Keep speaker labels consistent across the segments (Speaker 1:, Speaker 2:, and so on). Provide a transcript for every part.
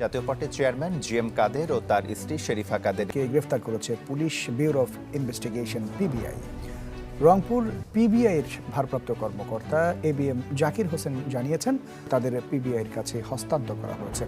Speaker 1: জাতীয় পার্টির chairman G M কাদের ও তার স্ত্রী শেরিফা কাদের
Speaker 2: কে গ্রেফতার করেছে police bureau of investigation PBI. Rangpur PBI এর ভারপ্রাপ্ত কর্মকর্তা A B M Zakir Hossain জানিয়েছেন তাদের পিবিআই এর কাছে হস্তান্তর করা হয়েছে।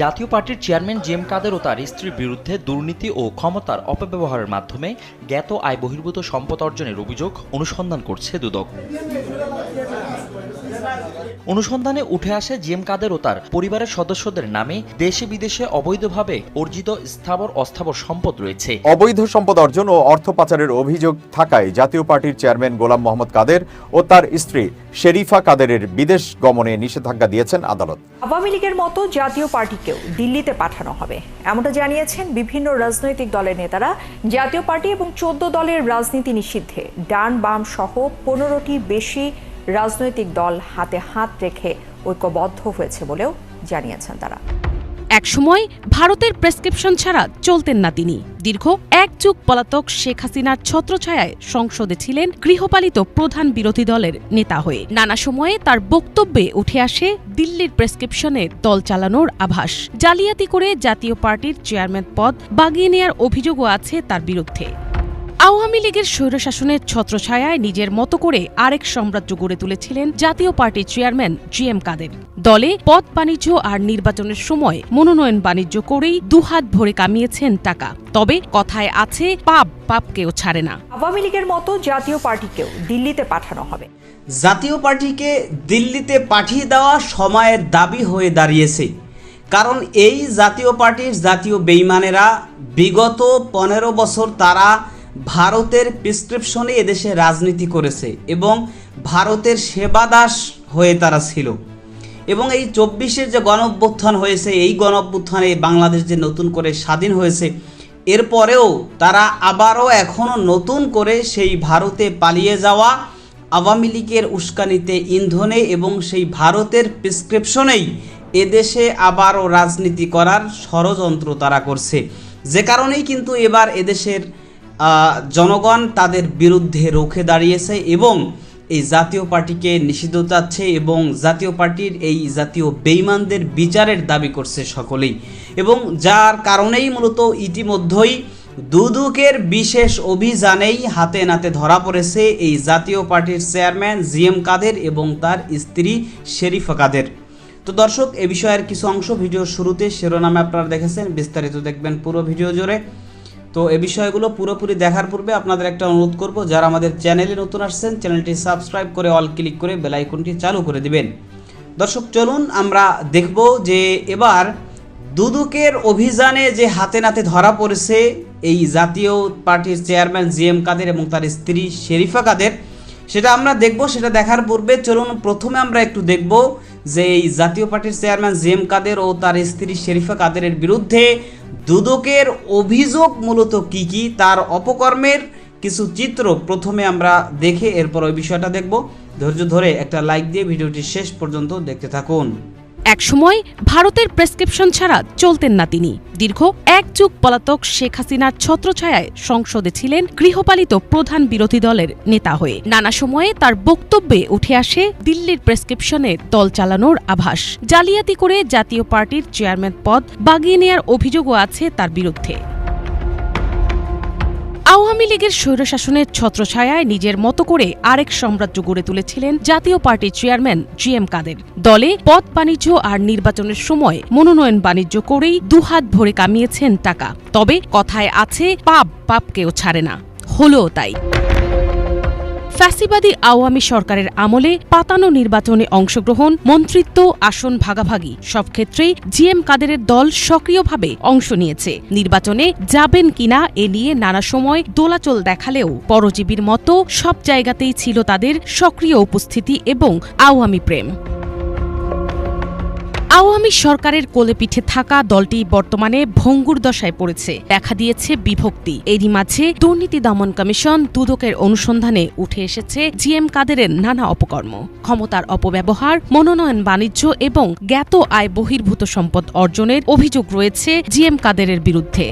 Speaker 3: জাতীয় পার্টির চেয়ারম্যান জেম কাদের ও তার স্ত্রীর বিরুদ্ধে দুর্নীতি ও ক্ষমতার অপব্যবহারের মাধ্যমে জ্ঞাত আয় বহির্ভূত সম্পদ অর্জনের অভিযোগ অনুসন্ধান করছে দুদক। অনুসন্ধানে উঠে আসে জিএম কাদের ও তার পরিবারের সদস্যদের নামে দেশে বিদেশে অবৈধভাবে অর্জিত স্থাবর অস্থাবর সম্পদ রয়েছে।
Speaker 4: অবৈধ সম্পদ অর্জন ও অর্থ পাচারের অভিযোগ থাকায় জাতীয় পার্টির চেয়ারম্যান গোলাম মোহাম্মদ কাদের ও তার স্ত্রী শেরিফা কাদেরের বিদেশ গমনে নিষেধাজ্ঞা দিয়েছেন আদালত।
Speaker 5: আওয়ামী লীগের মতো জাতীয় পার্টিকেও দিল্লিতে পাঠানো হবে। এমনটা জানিয়েছেন বিভিন্ন রাজনৈতিক দলের নেতারা। জাতীয় পার্টি এবং চোদ্দ দলের রাজনীতি নিষিদ্ধে ডান বাম সহ পনেরোটি বেশি রাজনৈতিক দল হাতে হাত রেখে ঐক্যবদ্ধ হয়েছে বলেও জানিয়েছেন তারা।
Speaker 6: একসময় ভারতের প্রেসক্রিপশন ছাড়া চলতেন না তিনি। দীর্ঘ এক যুগ পলাতক শেখ হাসিনার ছত্রছায়ায় সংসদে ছিলেন গৃহপালিত প্রধান বিরোধী দলের নেতা হয়ে। নানা সময়ে তার বক্তব্যে উঠে আসে দিল্লির প্রেসক্রিপশনে দল চালানোর আভাস। জালিয়াতি করে জাতীয় পার্টির চেয়ারম্যান পদ বাগিয়ে নেয়ার অভিযোগও আছে তার বিরুদ্ধে। আওয়ামী লীগের স্বৈরশাসনের ছত্রছায়ায় নিজের মতো করে আরেক সাম্রাজ্য গড়ে তুলেছিলেন জাতীয় পার্টির চেয়ারম্যান জি এম কাদের। দলে পদ বাণিজ্য আর নির্বাচনের সময় মনোনয়ন বাণিজ্য করেই দুহাত ভরে কামিয়েছেন টাকা। তবে কথায় আছে পাপ পাপকেও ছাড়ে না।
Speaker 5: আওয়ামী লীগের মতো জাতীয় পার্টিকেও দিল্লিতে পাঠানো হবে।
Speaker 7: জাতীয় পার্টিকে দিল্লিতে পাঠিয়ে দেওয়া সময়ের দাবি হয়ে দাঁড়িয়েছে। কারণ এই জাতীয় পার্টির জাতীয় বেইমানেরা বিগত পনেরো বছর তারা ভারতের প্রেসক্রিপশনে এদেশে রাজনীতি করেছে এবং ভারতের সেবাদাস হয়ে তারা ছিল। এবং এই চব্বিশের যে গণঅভ্যুত্থান হয়েছে, এই গণঅভ্যুত্থানে বাংলাদেশ যে নতুন করে স্বাধীন হয়েছে, এরপরেও তারা আবারও এখনও নতুন করে সেই ভারতে পালিয়ে যাওয়া আওয়ামী লীগের উস্কানিতে ইন্ধনে এবং সেই ভারতের প্রেসক্রিপশনেই এদেশে আবারও রাজনীতি করার ষড়যন্ত্র তারা করছে। যে কারণেই কিন্তু এবার এদেশের জনগণ তাদের বিরুদ্ধে রুখে দাঁড়িয়েছে এবং এই জাতীয় পার্টিকে নিষিদ্ধ চাচ্ছে এবং জাতীয় পার্টির এই জাতীয় বেইমানদের বিচারের দাবি করছে সকলেই। এবং যার কারণেই মূলত ইতিমধ্যেই দুদুকের বিশেষ অভিযানেই হাতে নাতে ধরা পড়েছে এই জাতীয় পার্টির চেয়ারম্যান জি এম কাদের এবং তার স্ত্রী শেরিফা কাদের। তো দর্শক, এ বিষয়ের কিছু অংশ ভিডিওর শুরুতে শিরোনামে আপনারা দেখেছেন, বিস্তারিত দেখবেন পুরো ভিডিও জুড়ে। তো এ বিষয়গুলো পুরোপুরি দেখার পূর্বে আপনাদের একটা অনুরোধ করব, যারা আমাদের চ্যানেলে নতুন আসছেন, চ্যানেলটি সাবস্ক্রাইব করে অল ক্লিক করে বেল আইকনটি চালু করে দিবেন। দর্শক, চলুন আমরা দেখব যে এবার দুদুকের অভিযানে যে হাতে নাতে ধরা পড়েছে এই জাতীয় পার্টির চেয়ারম্যান জি এম কাদের এবং তার স্ত্রী শেরিফা কাদের, সেটা আমরা দেখব, সেটা দেখার পূর্বে চলুন প্রথমে আমরা একটু দেখব যে এই জাতীয় পার্টির চেয়ারম্যান জি এম কাদের ও তার স্ত্রী শেরিফা কাদেরের বিরুদ্ধে দুদকের অভিযোগ মূলত কি কি, তার অপকর্মের কিছু চিত্র প্রথমে আমরা দেখে এরপর ওই বিষয়টা দেখব। ধৈর্য ধরে একটা লাইক দিয়ে ভিডিওটি শেষ পর্যন্ত দেখতে থাকুন।
Speaker 6: একসময় ভারতের প্রেসক্রিপশন ছাড়া চলতেন না তিনি। দীর্ঘ এক যুগ পলাতক শেখ হাসিনার ছত্রছায়ায় সংসদে ছিলেন গৃহপালিত প্রধান বিরোধী দলের নেতা হয়ে। নানা সময়ে তার বক্তব্যে উঠে আসে দিল্লির প্রেসক্রিপশনে দল চালানোর আভাস। জালিয়াতি করে জাতীয় পার্টির চেয়ারম্যান পদ বাগিয়ে নেয়ার অভিযোগও আছে তার বিরুদ্ধে। আওয়ামী লীগের স্বৈরশাসনের ছত্রছায়ায় নিজের মতো করে আরেক সাম্রাজ্য গড়ে তুলেছিলেন জাতীয় পার্টির চেয়ারম্যান জি এম কাদের। দলে পথ বাণিজ্য আর নির্বাচনের সময় মনোনয়ন বাণিজ্য করেই দুহাত ভরে কামিয়েছেন টাকা। তবে কথায় আছে, পাপ পাপকেও ছাড়ে না। হলো তাই। ফ্যাসিবাদী আওয়ামী সরকারের আমলে পাতানো নির্বাচনে অংশগ্রহণ, মন্ত্রিত্ব, আসন ভাগাভাগি, সব ক্ষেত্রেই জিএম কাদেরের দল সক্রিয়ভাবে অংশ নিয়েছে। নির্বাচনে যাবেন কিনা এ নিয়ে নানা সময় দোলাচল দেখালেও পরজীবীর মতো সব জায়গাতেই ছিল তাদের সক্রিয় উপস্থিতি এবং আওয়ামী প্রেম। আওয়ামী সরকারের কোলে পিঠে থাকা দলটি বর্তমানে ভঙ্গুর দশায় পড়েছে। দেখা দিয়েছে বিভক্তি। এরই মাঝে দুর্নীতি দমন কমিশন দুদকের অনুসন্ধানে উঠে এসেছে জিএম কাদেরের নানা অপকর্ম। ক্ষমতার অপব্যবহার, মনোনয়ন বাণিজ্য এবং জ্ঞাত আয় বহির্ভূত সম্পদ অর্জনের অভিযোগ রয়েছে জিএম কাদেরের বিরুদ্ধে।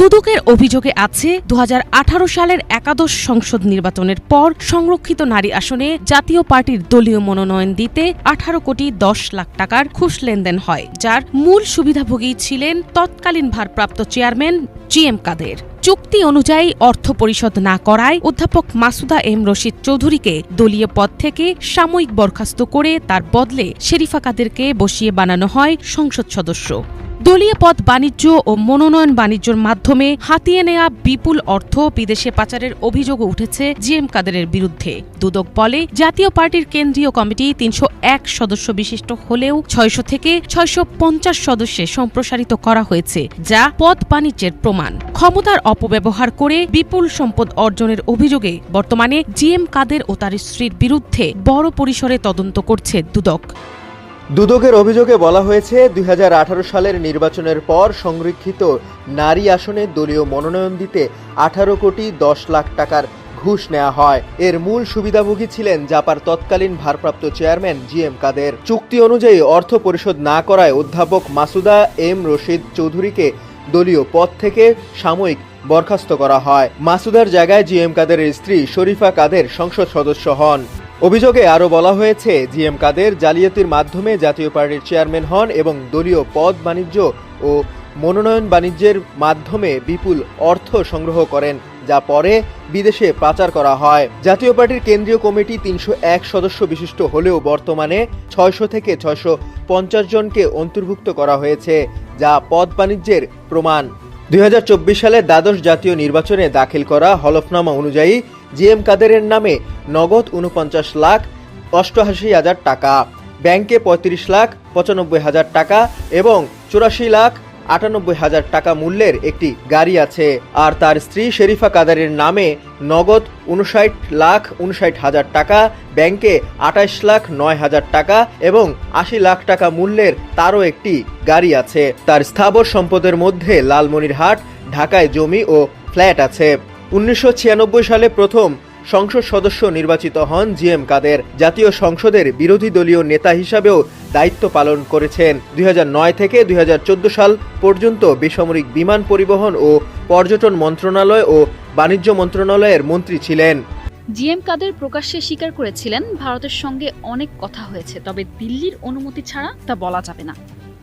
Speaker 6: দুদকের অভিযোগে আছে, দুহাজার আঠারো সালের একাদশ সংসদ নির্বাচনের পর সংরক্ষিত নারী আসনে জাতীয় পার্টির দলীয় মনোনয়ন দিতে আঠারো কোটি দশ লাখ টাকার খুশ লেনদেন হয়, যার মূল সুবিধাভোগী ছিলেন তৎকালীন ভারপ্রাপ্ত চেয়ারম্যান জি এম কাদের। চুক্তি অনুযায়ী অর্থ পরিশোধ না করায় অধ্যাপক মাসুদা এম রশিদ চৌধুরীকে দলীয় পদ থেকে সাময়িক বরখাস্ত করে তার বদলে শেরিফা কাদেরকে বসিয়ে বানানো হয় সংসদ সদস্য। দলীয় পদ বাণিজ্য ও মনোনয়ন বাণিজ্যের মাধ্যমে হাতিয়ে নেয়া বিপুল অর্থ বিদেশে পাচারের অভিযোগও উঠেছে জিএম কাদেরের বিরুদ্ধে। দুদক বলে, জাতীয় পার্টির কেন্দ্রীয় কমিটি তিনশো এক সদস্য বিশিষ্ট হলেও ছয়শো থেকে ছয়শো পঞ্চাশ সদস্যে সম্প্রসারিত করা হয়েছে, যা পদ বাণিজ্যের প্রমাণ। ক্ষমতার অপব্যবহার করে বিপুল সম্পদ অর্জনের অভিযোগে বর্তমানে জিএম কাদের ও তার স্ত্রীর বিরুদ্ধে বড় পরিসরে তদন্ত করছে দুদক।
Speaker 8: দুদকের অভিযোগে বলা হয়েছে দু হাজার আঠারো সালের নির্বাচনের পর সংরক্ষিত নারী আসনে দলীয় মনোনয়ন দিতে আঠারো কোটি দশ লাখ টাকার ঘুষ নেওয়া হয়। এর মূল সুবিধাভোগী ছিলেন জাপার তৎকালীন ভারপ্রাপ্ত চেয়ারম্যান জি এম কাদের। চুক্তি অনুযায়ী অর্থ পরিশোধ না করায় অধ্যাপক মাসুদা এম রশিদ চৌধুরীকে দলীয় পদ থেকে সাময়িক বরখাস্ত করা হয়। মাসুদার জায়গায় জি এম স্ত্রী শরীফা কাদের সংসদ সদস্য হন। অভিযোগে আরও বলা হয়েছে, জিএম কাদের জালিয়াতির মাধ্যমে জাতীয় পার্টির চেয়ারম্যান হন এবং দলীয় পদ বাণিজ্য ও মনোনয়ন বাণিজ্যের মাধ্যমে বিপুল অর্থ সংগ্রহ করেন, যা পরে বিদেশে পাচার করা হয়। জাতীয় পার্টির কেন্দ্রীয় কমিটি তিনশো এক সদস্য বিশিষ্ট হলেও বর্তমানে ছয়শো থেকে ছয়শো পঞ্চাশ জনকে অন্তর্ভুক্ত করা হয়েছে, যা পদ বাণিজ্যের প্রমাণ। দুই হাজার চব্বিশ সালে দ্বাদশ জাতীয় নির্বাচনে দাখিল করা হলফনামা অনুযায়ী জি এম কাদেরের নামে নগদ উনপঞ্চাশ লাখ অষ্টআশি হাজার টাকা, ব্যাংকে পঁয়ত্রিশ লাখ পঁচানব্বই হাজার টাকা এবং চুরাশি লাখ আটানব্বই হাজার টাকা মূল্যের একটি গাড়ি আছে। আর তার স্ত্রী শেরিফা কাদারের নামে নগদ উনষাট লাখ উনষাট হাজার টাকা, ব্যাংকে আঠাশ লাখ নয় হাজার টাকা এবং আশি লাখ টাকা মূল্যের তারও একটি গাড়ি আছে। তার স্থাবর সম্পদের মধ্যে লালমনিরহাট, ঢাকায় জমি ও ফ্ল্যাট আছে। উনিশশো ছিয়ানব্বই সালে প্রথম সংসদ সদস্য নির্বাচিত হন জি এম কাদের। জাতীয় সংসদের বিরোধী দলীয় নেতা হিসাবেও দায়িত্ব পালন করেছেন। দুই হাজার নয় থেকে দুই হাজার চোদ্দ সাল পর্যন্ত বেসামরিক বিমান পরিবহন ও পর্যটন মন্ত্রণালয় ও বাণিজ্য মন্ত্রণালয়ের মন্ত্রী ছিলেন।
Speaker 9: জিএম কাদের প্রকাশ্যে স্বীকার করেছিলেন, ভারতের সঙ্গে অনেক কথা হয়েছে, তবে দিল্লির অনুমতি ছাড়া তা বলা যাবে না।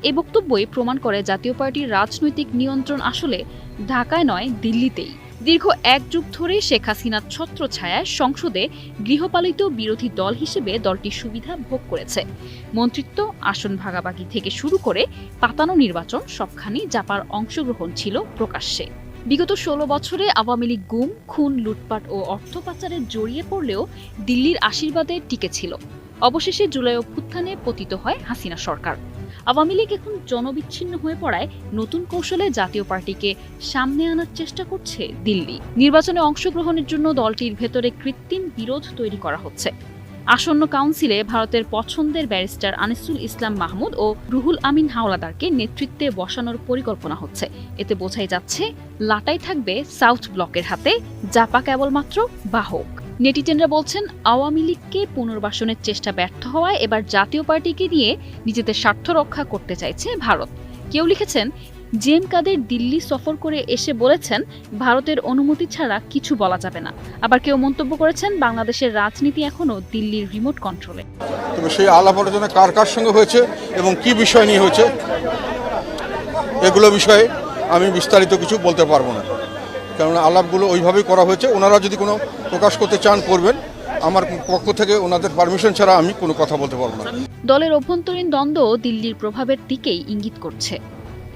Speaker 9: এ বক্তব্যই প্রমাণ করে জাতীয় পার্টির রাজনৈতিক নিয়ন্ত্রণ আসলে ঢাকায় নয়, দিল্লিতেই। দীর্ঘ এক যুগ ধরে শেখ হাসিনার ছত্রছায়ায় সংসদে গৃহপালিত বিরোধী দল হিসেবে দলটি সুবিধা ভোগ করেছে। মন্ত্রিত্ব, আসন ভাগাভাগি থেকে শুরু করে পাতানো নির্বাচন সবখানি জাপার অংশগ্রহণ ছিল প্রকাশ্যে। বিগত ষোলো বছরে আওয়ামী লীগ গুম, খুন, লুটপাট ও অর্থ পাচারে জড়িয়ে পড়লেও দিল্লির আশীর্বাদে টিকে ছিল। অবশেষে জুলাই অভ্যুত্থানে পতিত হয় হাসিনা সরকার। আওয়ামী লীগ এখন জনবিচ্ছিন্ন হয়ে পড়ায় নতুন কৌশলে জাতীয় পার্টিকে সামনে আনার চেষ্টা করছে দিল্লি। নির্বাচনে অংশগ্রহণের জন্য দলটির ভেতরে কৃত্রিম বিরোধ তৈরি করা হচ্ছে। আসন্ন কাউন্সিলে ভারতের পছন্দের ব্যারিস্টার আনিসুল ইসলাম মাহমুদ ও রুহুল আমিন হাওলাদারকে নেতৃত্বে বসানোর পরিকল্পনা হচ্ছে। এতে বোঝাই যাচ্ছে, লাটাই থাকবে সাউথ ব্লকের হাতে, জাপা কেবলমাত্র বাহক। নেটিজেনরা বলছেন, আওয়ামী লীগকে পুনর্বাসনের চেষ্টা ব্যর্থ হওয়ায় এবার জাতীয় পার্টিকে নিয়ে নিজেদের স্বার্থ রক্ষা করতে চাইছে ভারত। কেউ লিখেছেন, জেম কাদের দিল্লি সফর করে এসে বলেছেন, ভারতের অনুমতি ছাড়া কিছু বলা যাবে না। আবার কেউ মন্তব্য করেছেন, বাংলাদেশের রাজনীতি এখনও দিল্লির রিমোট কন্ট্রোলে।
Speaker 10: তবে সেই আলাপ আলোচনা কার কার সঙ্গে হয়েছে এবং কি বিষয় নিয়ে হয়েছে, এগুলো বিষয়ে আমি বিস্তারিত কিছু বলতে পারব না। কেননা আলাপগুলো ওইভাবেই করা হয়েছে। ওনারা যদি কোনো প্রকাশ করতে চান, করবেন। আমার পক্ষ থেকে ওনাদের পারমিশন ছাড়া আমি কোনো কথা বলতে পারব না।
Speaker 9: দলের অভ্যন্তরীণ দ্বন্দ্ব দিল্লির প্রভাবের দিকেই ইঙ্গিত করছে।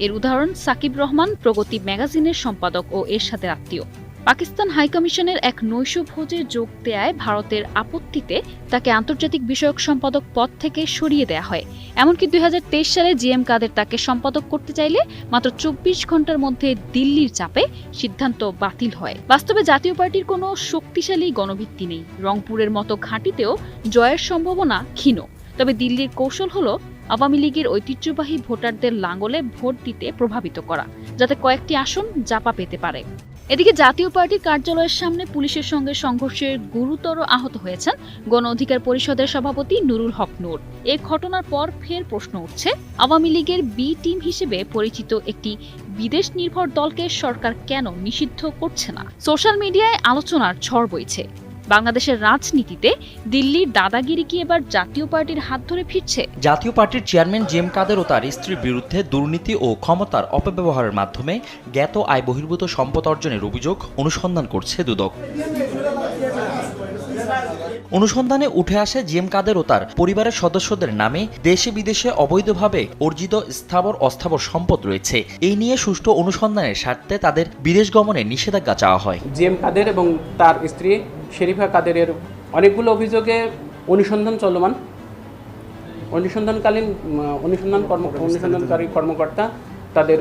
Speaker 9: এর উদাহরণ সাকিব রহমান, প্রগতি ম্যাগাজিনের সম্পাদক ও এর সাথে আত্মীয়। পাকিস্তান হাইকমিশনের এক নৈশ ভোজে যোগ দেয়ায় ভারতের আপত্তিতে তাকে আন্তর্জাতিক বিষয়ক সম্পাদক পদ থেকে সরিয়ে দেয়া হয়। এমনকি দুই হাজার তেইশ সালে জিএম কাদের তাকে সম্পাদক করতে চাইলে মাত্র চব্বিশ ঘণ্টার মধ্যে দিল্লির চাপে সিদ্ধান্ত বাতিল হয়। বাস্তবে জাতীয় পার্টির কোনো শক্তিশালী গণভিত্তি নেই। রংপুরের মতো ঘাঁটিতেও জয়ের সম্ভাবনা ক্ষীণ। তবে দিল্লির কৌশল হলো আওয়ামী লীগের ঐতিহ্যবাহী ভোটারদের লাঙ্গলে ভোট দিতে প্রভাবিত করা, যাতে কয়েকটি আসন জাপা পেতে পারে। এদিকে জাতীয় পার্টির কার্যালয়ের সামনে পুলিশের সঙ্গে সংঘর্ষে গুরুতর আহত হয়েছেন গণ অধিকার পরিষদের সভাপতি নুরুল হক নূর। এ ঘটনার পর ফের প্রশ্ন উঠছে, আওয়ামী লীগের বি টিম হিসেবে পরিচিত একটি বিদেশ নির্ভর দলকে সরকার কেন নিষিদ্ধ করছে না? সোশ্যাল মিডিয়ায় আলোচনার ঝড় বইছে। বাংলাদেশের রাজনীতিতে দিল্লির দাদাগিরি কি এবার জাতীয় পার্টির হাত ধরে ফিরছে?
Speaker 3: জাতীয় পার্টির চেয়ারম্যান জেম কাদের ও তার স্ত্রীর বিরুদ্ধে দুর্নীতি ও ক্ষমতার অপব্যবহারের মাধ্যমে জ্ঞাত আয় বহির্ভূত সম্পদ অর্জনের অভিযোগ অনুসন্ধান করছে দুদক। অনুসন্ধানে উঠে আসে জিএম কাদের ও তার পরিবারের সদস্যদের নামে দেশে বিদেশে অবৈধভাবে অর্জিত স্থাবর অস্থাবর সম্পদ রয়েছে। এই নিয়ে সুষ্ঠু অনুসন্ধানের স্বার্থে তাদের বিদেশ গমনে নিষেধাজ্ঞা চাওয়া হয়।
Speaker 11: জিএম কাদের এবং তার স্ত্রী শেরিফা কাদেরের অনেকগুলো অভিযোগে অনুসন্ধান চলমান। অনুসন্ধানকালীন অনুসন্ধান কর্ম, অনুসন্ধানকারী কর্মকর্তা তাদের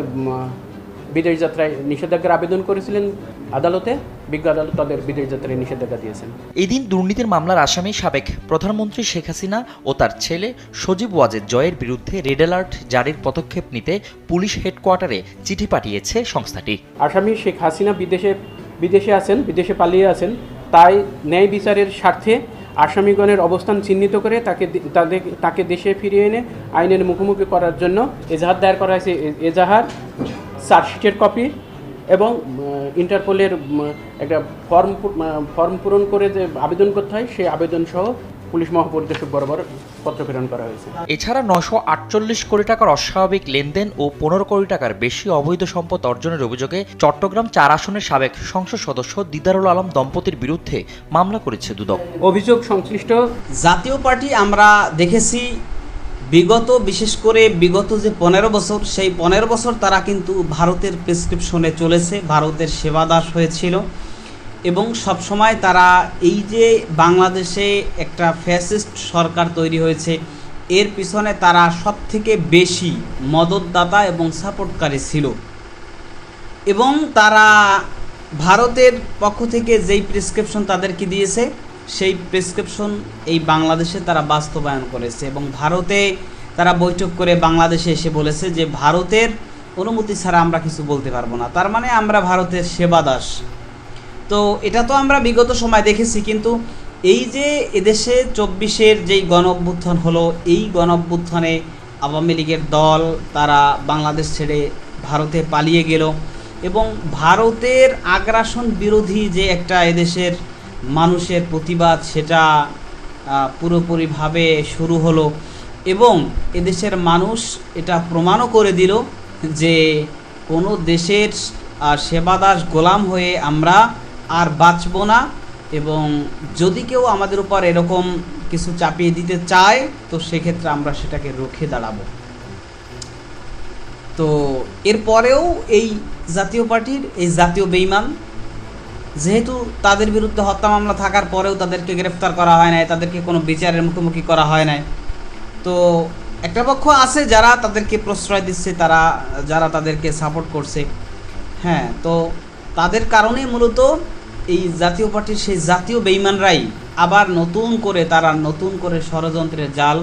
Speaker 11: বিদেশ যাত্রায় নিষেধাজ্ঞার আবেদন করেছিলেন আদালতে বিজ্ঞ আদালত তাদের বিদেশ যাত্রায় নিষেধাজ্ঞা দিয়েছেন।
Speaker 3: এদিন দুর্নীতির মামলার আসামি সাবেক প্রধানমন্ত্রী শেখ হাসিনা ও তার ছেলে সজীব ওয়াজেদ জয়ের বিরুদ্ধে রেড অ্যালার্ট জারির পদক্ষেপ নিতে পুলিশ হেডকোয়ার্টারে চিঠি পাঠিয়েছে সংস্থাটি।
Speaker 11: আসামি শেখ হাসিনা বিদেশে বিদেশে আছেন বিদেশে পালিয়ে আছেন তাই ন্যায় বিচারের স্বার্থে আসামিগণের অবস্থান চিহ্নিত করে তাকে তাদের তাকে দেশে ফিরিয়ে এনে আইনের মুখোমুখি করার জন্য এজাহার দায়ের করা হয়েছে। এজাহার চার্জশিটের কপি এবং ইন্টারপোলের একটা ফর্ম ফর্ম পূরণ করে যে আবেদন করতে হয় সেই আবেদন সহ পুলিশ মহাপরিদর্শক বরাবর পত্র প্রেরণ করা হয়েছে।
Speaker 3: এছাড়া নশো আটচল্লিশ কোটি টাকার অস্বাভাবিক লেনদেন ও পনেরো কোটি টাকার বেশি অবৈধ সম্পদ অর্জনের অভিযোগে চট্টগ্রাম চার আসনের সাবেক সংসদ সদস্য দিদারুল আলম দম্পতির বিরুদ্ধে মামলা করেছে দুদক।
Speaker 11: অভিযোগ সংশ্লিষ্ট
Speaker 7: জাতীয় পার্টি আমরা দেখেছি বিগত, বিশেষ করে বিগত যে পনেরো বছর, সেই পনেরো বছর তারা কিন্তু ভারতের প্রেসক্রিপশনে চলেছে, ভারতের সেবাদাস হয়েছিল। এবং সবসময় তারা এই যে বাংলাদেশে একটা ফ্যাসিস্ট সরকার তৈরি হয়েছে, এর পিছনে তারা সব থেকে বেশি মদতদাতা এবং সাপোর্টকারী ছিল। এবং তারা ভারতের পক্ষ থেকে যেই প্রেসক্রিপশন তাদেরকে দিয়েছে সেই প্রেসক্রিপশন এই বাংলাদেশে তারা বাস্তবায়ন করেছে এবং ভারতে তারা বৈঠক করে বাংলাদেশে এসে বলেছে যে ভারতের অনুমতি ছাড়া আমরা কিছু বলতে পারব না। তার মানে আমরা ভারতের সেবাদাস। তো এটা তো আমরা বিগত সময় দেখেছি, কিন্তু এই যে এদেশে চব্বিশের যেই গণ অভ্যুত্থান হলো, এই গণ অভ্যুত্থানে আওয়ামী লীগের দল, তারা বাংলাদেশ ছেড়ে ভারতে পালিয়ে গেল এবং ভারতের আগ্রাসন বিরোধী যে একটা এদেশের মানুষের প্রতিবাদ সেটা পুরোপুরিভাবে শুরু হলো এবং এদেশের মানুষ এটা প্রমাণও করে দিল যে কোনো দেশের সেবাদাস গোলাম হয়ে আমরা আর বাঁচব না এবং যদি কেউ আমাদের উপর এরকম কিছু চাপিয়ে দিতে চায়, তো সেক্ষেত্রে আমরা সেটাকে রুখে দাঁড়াবো। তো এরপরেও এই জাতীয় পার্টির, এই জাতীয় বেইমান যেহেতু তাদের বিরুদ্ধে হত্যা মামলা থাকার পরেও তাদেরকে গ্রেফতার করা হয় নাই, তাদেরকে কোনো বিচারের মুখোমুখি করা হয় নাই। তো একটা পক্ষ আছে যারা তাদেরকে প্রশ্রয় দিচ্ছে, তারা, যারা তাদেরকে সাপোর্ট করছে। হ্যাঁ তো তাদের কারণে মূলত এই জাতীয় পার্টির সেই জাতীয় বেইমানরাই আবার নতুন করে তারা নতুন করে ষড়যন্ত্রের জাল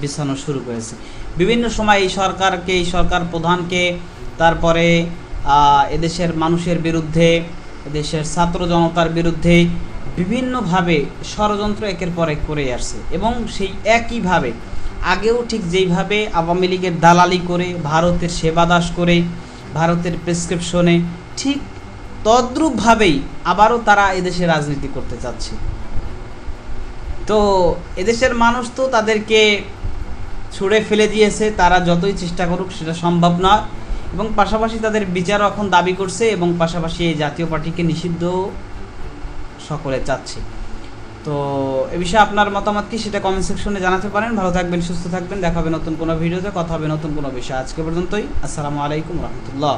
Speaker 7: বিছানো শুরু করেছে। বিভিন্ন সময় এই সরকারকে, এই সরকার প্রধানকে, তারপরে এদেশের মানুষের বিরুদ্ধে এদেশের ছাত্র জনতার বিরুদ্ধে বিভিন্নভাবে ষড়যন্ত্র একের পর এক করে আসছে এবং সেই একইভাবে আগেও ঠিক যেইভাবে আওয়ামী লীগের দালালি করে, ভারতের সেবাদাস করে, ভারতের প্রেসক্রিপশনে ঠিক তদ্রূপভাবেই আবারও তারা এদেশে রাজনীতি করতে চাচ্ছে। তো এদেশের মানুষ তো তাদেরকে ছুঁড়ে ফেলে দিয়েছে, তারা যতই চেষ্টা করুক সেটা সম্ভব নয়। এবং পাশাপাশি তাদের বিচারও এখন দাবি করছে এবং পাশাপাশি এই জাতীয় পার্টিকে নিষিদ্ধ সকলে চাচ্ছে। তো এ বিষয়ে আপনার মতামত কি সেটা কমেন্ট সেকশনে জানাতে পারেন। ভালো থাকবেন, সুস্থ থাকবেন। দেখা হবে নতুন কোনো ভিডিওতে কথা হবে নতুন কোনো বিষয়। আজকে পর্যন্তই। আসসালামু আলাইকুম রহমতুল্লাহ।